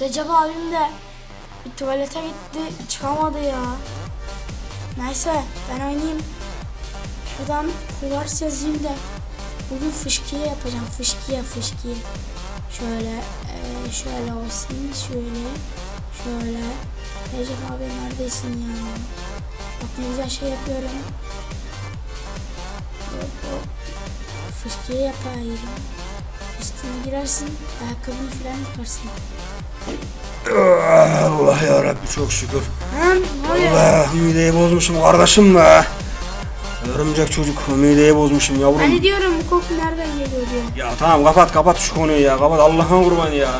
Recep abim de bir tuvalete gitti çıkamadı ya. Neyse ben oynayayım. Şuradan kuvars yazayım da bugün fışkiye yapacağım. Fışkiye fışkiye. Şöyle eee, şöyle olsun şöyle şöyle. Recep abi neredesin ya? Bak ne güzel şey yapıyorum. Hop hop. Fışkiye yapayım. Üstüne girersin, ayakkabını falan yıkarsın. Allah ya Rabbi çok şükür. Allah mideyi bozmuşum kardeşim be. Örümcek çocuk mideyi bozmuşum yavrum. Hani diyorum bu koku nereden geliyor diyor. Ya tamam kapat kapat şu konuyu ya kapat Allah'ın kurbanı ya.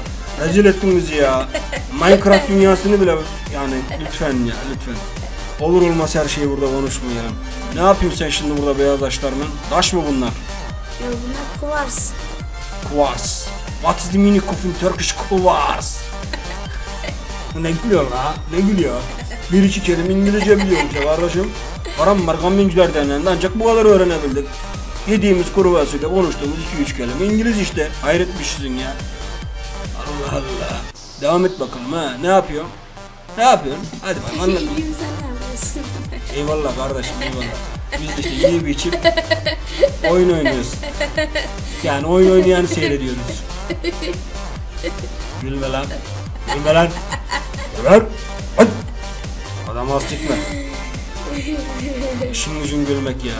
Rezil ettin bizi ya. Minecraft dünyasını bile yani lütfen ya lütfen. Olur olmaz her şeyi burada konuşmayalım. Ne yapıyorsun sen şimdi burada beyaz taşlarla? Taş mı bunlar? Ya bunlar kuvars. Quartz. What is the meaning of in Turkish quartz? ne gülüyor la? Ne gülüyor? Bir iki kelime İngilizce biliyorum ya kardeşim. Param var kamyoncular derneğinde ancak bu kadar öğrenebildik. Yediğimiz kuru fasulye konuştuğumuz iki üç kelime İngiliz işte. Hayret bir şeysin ya. Allah Allah. Devam et bakalım ha. Ne yapıyorsun? Ne yapıyorsun? Hadi bakalım anlat. İyiyim sen ne yapıyorsun? Eyvallah kardeşim eyvallah. Biz de işte yiyip içip oyun oynuyoruz. Yani oyun oynayanı seyrediyoruz. Gülme lan. Gülme lan. Gülme. Hadi. Adam az çıkma. İşin gücün gülmek ya.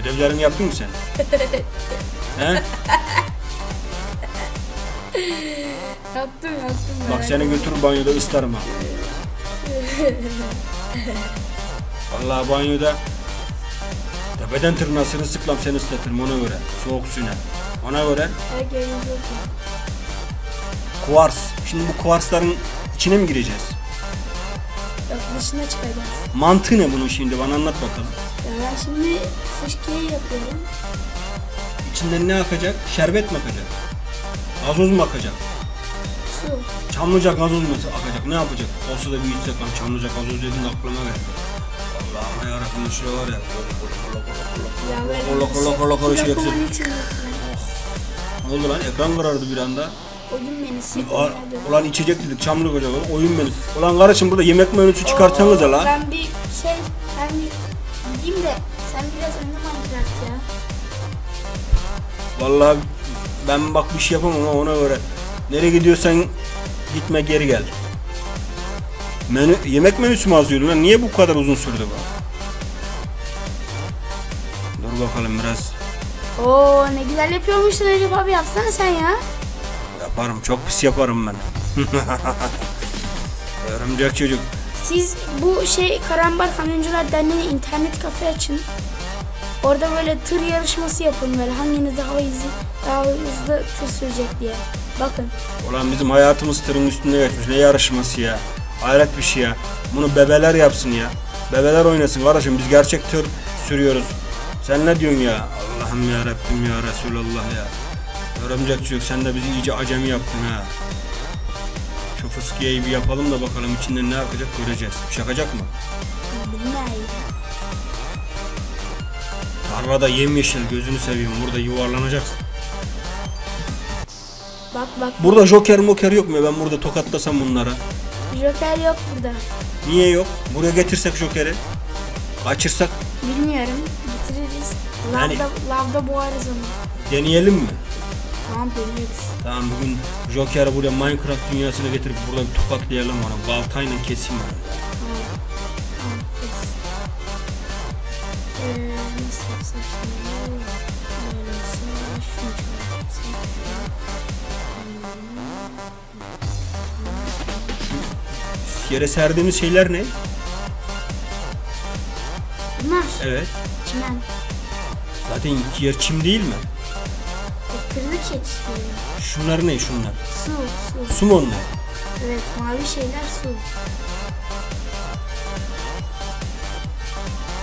Ödevlerini yaptın mı sen? He? Yaptım yaptım. Bak seni götürür banyoda ıslarım ha. Vallahi banyoda tepeden tırnağa sırılsıklam seni ıslatırım ona göre. Soğuk suyuna. Ona göre kuvars. Şimdi bu kuvarsların içine mi gireceğiz? Yok dışına çıkacağız. Mantığı ne bunun şimdi bana anlat bakalım. Ya ben şimdi fışkiye yapıyorum. İçinden ne akacak? Şerbet mi akacak? Gazoz mu akacak? Su. Çamlıca gazoz mu akacak? Ne yapacak? Olsa da bir içsek lan Çamlıca gazoz dedin de aklıma geldi. Yarabbim şuraya var ya. Kola kola kola kola şey içinde. Ne oldu lan? Ekran karardı bir anda. Oyun menüsü. Ulan, ulan içecek dedik çamlık hoca oyun menü. Ulan kardeşim burada yemek menüsü çıkartsanız la. Ben bir şey, ben bir gideyim de sen biraz oyna Minecraft ya. Vallahi ben bak bir şey yapamam ama ona göre. Nereye gidiyorsan gitme geri gel. Menü, yemek menüsü mü yazıyordun lan? Niye bu kadar uzun sürdü bu? Dur bakalım biraz. Oo ne güzel yapıyormuşsun Recep abi yapsana sen ya. Yaparım çok pis yaparım ben. Örümcek çocuk. Siz bu şey Karambar Kamyoncular Derneği internet kafe açın. Orada böyle tır yarışması yapın böyle hanginiz daha hızlı, daha hızlı tır sürecek diye. Bakın. Ulan bizim hayatımız tırın üstünde geçmiş. Ne yarışması ya. Hayret bir şey ya. Bunu bebeler yapsın ya. Bebeler oynasın kardeşim. Biz gerçek tır sürüyoruz. Sen ne diyorsun ya? Allah'ım ya Rabbim ya Resulallah ya. Örümcek çocuk sen de bizi iyice acemi yaptın ha. Şu fıskiyeyi bir yapalım da bakalım içinden ne yakacak göreceğiz. Şakacak mı? Tarlada yemyeşil gözünü seveyim. Burada yuvarlanacaksın. Bak bak Burada joker moker yok mu? Ben burada tokatlasam bunlara. Joker yok burada. Niye yok? Buraya getirsek jokeri. Kaçırsak Bilmiyorum. Bitiririz. Yani- Lavda, lavda boğarız onu. deneyelim mi? Tamam deneriz. Tamam bugün Joker'i buraya Minecraft dünyasına getirip burada bir tokatlayalım onu. Baltayla keseyim onu. Tamam. Tamam kes. Ee, nasıl yapsak şimdi? Böyle olsa şunu şöyle yapsak. Yere serdiğimiz şeyler ne? Bunlar Evet. çimen. Zaten yer çim değil mi? E, Kırdık ya işte. Şunlar ne şunlar? Su, su. Su mu onlar? Evet mavi şeyler su.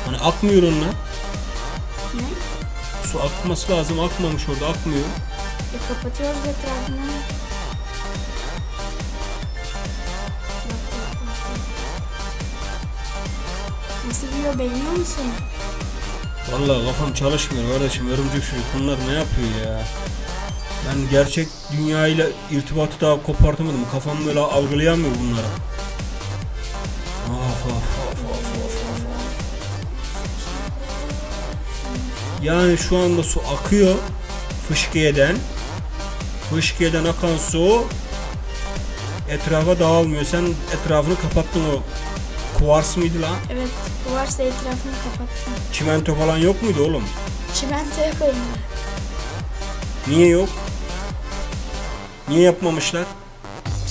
Hani akmıyor onlar. Ne? Su akması lazım. Akmamış orada akmıyor. E, kapatıyoruz etrafını. Nasıl diyor beğeniyor musun? Vallahi kafam çalışmıyor kardeşim. Örümcek çocuk bunlar ne yapıyor ya? Ben gerçek dünyayla irtibatı daha kopartamadım. Kafam böyle algılayamıyor bunları. Of, of, of, of, of, of. Yani şu anda su akıyor fışkiyeden. Fışkiyeden akan su etrafa dağılmıyor. Sen etrafını kapattın o kuvars mıydı lan? Evet. Bu varsa etrafını kapattım. Çimento falan yok muydu oğlum? Çimentoya koyun. Niye yok? Niye yapmamışlar?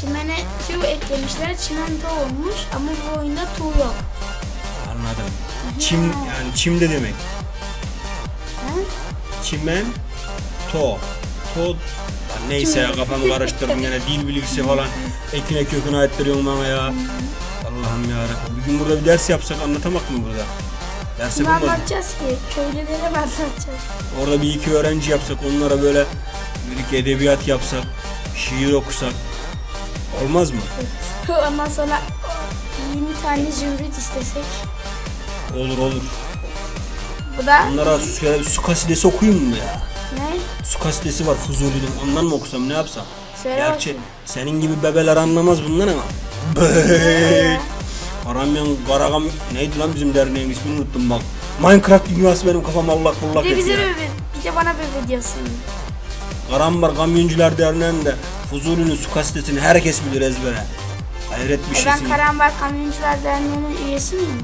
Çimene tüy eklemişler. Çimento olmuş ama bu oyunda tuğ yok. Anladım. Çim yani çimde demek. Ha? Çimen to. To Lan neyse ya kafamı karıştırdım yine dil bilgisi falan ekine köküne ayıttırıyorum bana ya. Allah'ım ya Bir gün burada bir ders yapsak anlatamak mı burada? Ders Kimi yapılmaz. anlatacağız ki? Köylülere mi anlatacağız? Orada bir iki öğrenci yapsak onlara böyle bir iki edebiyat yapsak, şiir okusak olmaz mı? Ondan sonra 20 tane zümrüt istesek. Olur olur. Bu da Onlara su, su kasidesi okuyayım mı ya? ne? Su kasidesi var Fuzuli'nin. Ondan mı okusam ne yapsam? Söyle Gerçi bakayım. senin gibi bebeler anlamaz bundan ama. Bey. Karamyan Karagam neydi lan bizim derneğin ismini unuttum bak. Minecraft dünyası benim kafam Allah kullak Bir de bize ya. bir de bana bebe diyorsun. Karambar Kamyoncular Derneği'nde Fuzuli'nin su kasidesini herkes bilir ezbere. Hayret bir E ben şeysin. Karambar Kamyoncular Derneği'nin üyesi miyim?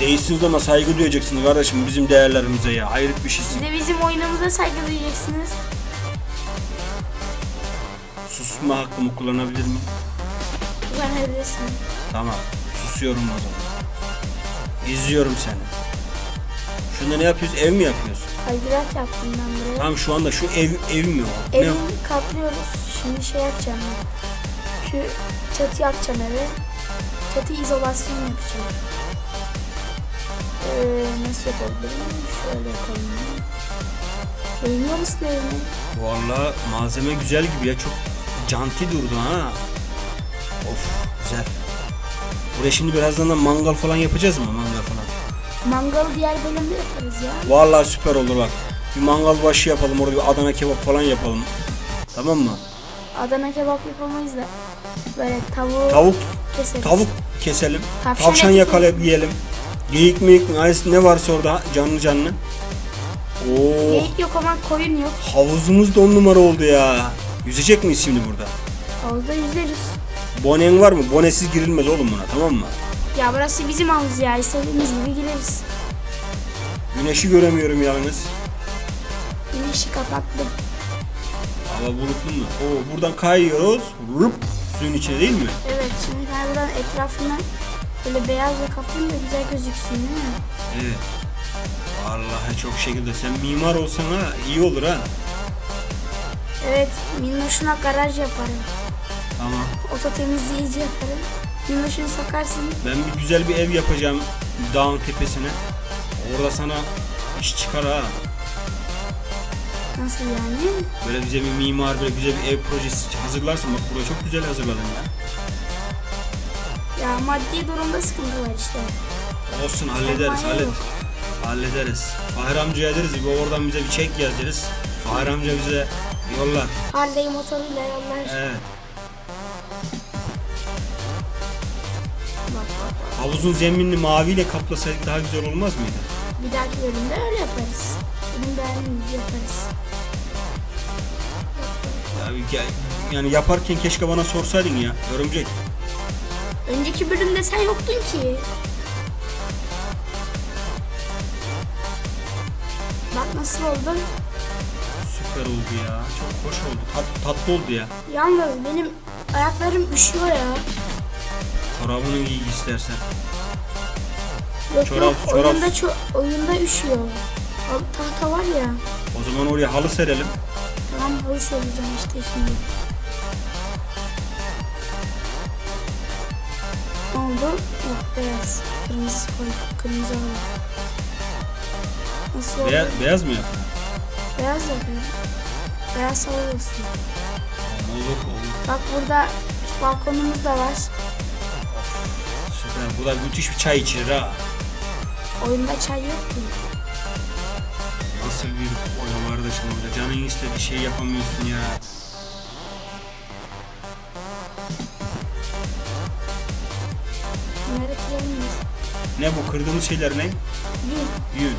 Değişsiniz ama saygı duyacaksınız kardeşim bizim değerlerimize ya. Hayret bir şeysin. Siz de bizim oyunumuza saygı duyacaksınız. Susma hakkımı kullanabilir miyim? Kullanabilirsin. Tamam. Susuyorum o zaman. İzliyorum seni. Şunda ne yapıyoruz? Ev mi yapıyoruz? Kaydırak yaptım ben buraya. Tamam şu anda şu ev ev mi o? Ne Evi kaplıyoruz. Şimdi şey yapacağım ben. Şu çatı yapacağım eve. Çatı izolasyon yapacağım. Ee, nasıl yapabilirim? Şöyle yapalım. Beğeniyor musun evimi? Vallahi malzeme güzel gibi ya çok canti durdu ha. Of güzel. Buraya şimdi birazdan da mangal falan yapacağız mı mangal falan? Mangalı diğer bölümde yaparız ya. Vallahi süper olur bak. Bir mangal başı yapalım orada bir Adana kebap falan yapalım. Tamam mı? Adana kebap yapamayız da. Böyle tavuğu Tavuk keseriz. tavuk keselim. Tavşan Tavşan eti yakalayıp yiyelim. Geyik miyik ne- ne varsa orada canlı canlı. Oo, Geyik yok ama koyun yok. havuzumuz da on numara oldu ya. Yüzecek miyiz şimdi burada? Havuzda yüzeriz. Bonen var mı? Bonesiz girilmez oğlum buna tamam mı? Ya burası bizim havuz ya. İstediğimiz gibi gireriz. Güneşi göremiyorum yalnız. Güneşi kapattım. Hava bulutlu mu? Oo, buradan kayıyoruz. Vurup suyun içine değil mi? Evet şimdi ben buradan etrafını böyle beyazla kaplayayım da güzel gözüksün değil mi? Evet. Vallahi çok şekilde sen mimar olsan ha iyi olur ha. Evet minnoşuna garaj yaparım. Tamam. Oto temizleyici yaparım. Minnoşunu sokarsın. Ben bir güzel bir ev yapacağım dağın tepesine. Orada sana iş çıkar ha. Nasıl yani? Böyle bize bir mimar böyle güzel bir ev projesi hazırlarsın. Bak burayı çok güzel hazırladın ya. Ya maddi durumda sıkıntı var işte. Olsun hallederiz Sermaye hallederiz. yok. Hallederiz. Fahir amcaya deriz bir oradan bize bir çek yaz deriz. Fahir amca bize yollar. Harley motoruyla yollar. Evet. Havuzun zeminini maviyle kaplasaydık daha güzel olmaz mıydı? Bir dahaki bölümde öyle yaparız. Benim beğendiğim gibi yaparız. Ya, bir gel- yani yaparken keşke bana sorsaydın ya. Örümcek. Önceki bölümde sen yoktun ki. Bak nasıl oldu? Süper oldu ya. Çok hoş oldu. Tat, tatlı oldu ya. Yalnız benim ayaklarım üşüyor ya. Çorabını giy istersen. Yok Çorap, yok çorap. oyunda ço oyunda üşüyor. Al, tahta var ya. O zaman oraya halı serelim. Tamam halı sereceğim işte şimdi. Ne oldu? Yok beyaz. Kırmızı koy. Kırmızı halı. Nasıl oldu? Beya- beyaz mı yapalım? Beyaz yapıyor. Beyaz halı olsun. Olur olur. Bak burada balkonumuz da var. Bu da müthiş bir çay içirir ha. Oyunda çay yok ki. Nasıl bir oya vardı kardeşim orada. Canın istediği şey yapamıyorsun ya. Ne bu kırdığımız şeyler ne? Yün, Yün.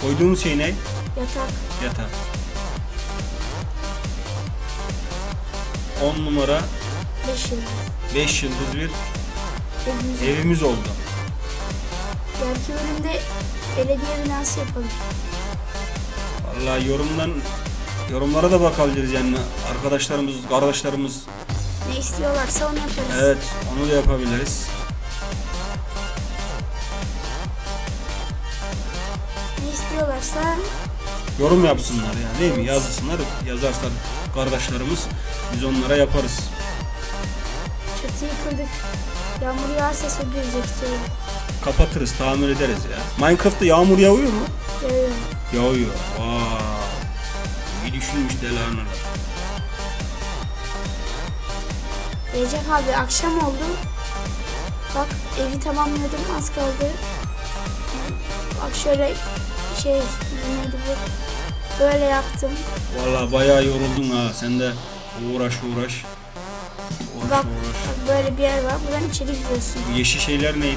Koyduğumuz şey ne? yatak, Yatak. 10 numara 5 yıldız. 5 yıldız bir Evimiz evimiz oldu. Belki bölümde belediye binası yapalım. Vallahi yorumdan yorumlara da bakabiliriz yani arkadaşlarımız, kardeşlerimiz Ne istiyorlarsa onu yaparız. evet onu da yapabiliriz. Ne istiyorlarsa Yorum yapsınlar yani değil mi? Yazsınlar, yazarlar kardeşlerimiz biz onlara yaparız. çatıyı kırdık. Yağmur yağarsa su girecek içeri. Kapatırız, tamir ederiz ya. Minecraft'ta yağmur yağıyor mu? Yağıyor. Yağıyor. Vay. İyi düşünmüş Delanır. Recep abi akşam oldu. Bak evi tamamlıyordum az kaldı. Bak şöyle şey neydi bu? Böyle yaptım. Vallahi bayağı yoruldun ha. Sen de uğraş uğraş. Uğraş Bak, uğraş. Böyle bir yer var. Buradan içeri giriyorsun. Yeşil şeyler neydi?